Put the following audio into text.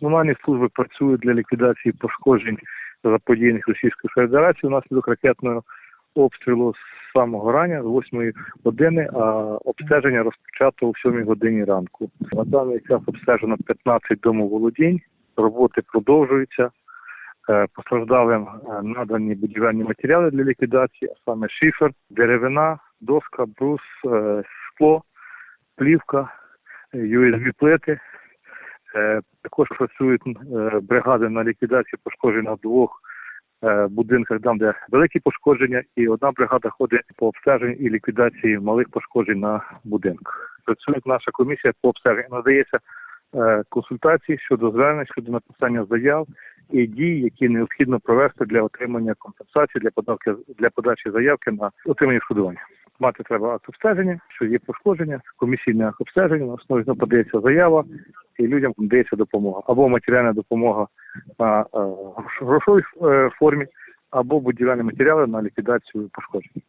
Комунальні служби працюють для ліквідації пошкоджень заподіяних Російською Федерацією внаслідок ракетного обстрілу з самого рання, з 8 години, а обстеження розпочато о 7 годині ранку. На даний час обстежено 15 домоволодінь, роботи продовжуються. Е, Постраждалим е, надані будівельні матеріали для ліквідації, а саме шифер, деревина, доска, брус, е, скло, плівка, USB-плити. Е, Також працюють е, бригади на ліквідацію пошкоджень на двох е, будинках, там де великі пошкодження, і одна бригада ходить по обстеженню і ліквідації малих пошкоджень на будинках. Працює наша комісія по обстеженню. Надається е, консультації щодо звернень, щодо написання заяв і дій, які необхідно провести для отримання компенсації для подачі заявки на отримання відшкодування. Мати треба акт обстеження, що є пошкодження, комісійне акт обстеження, на основі подається заява, і людям дається допомога або матеріальна допомога на е, грошовій е, формі, або будівельні матеріали на ліквідацію пошкоджень.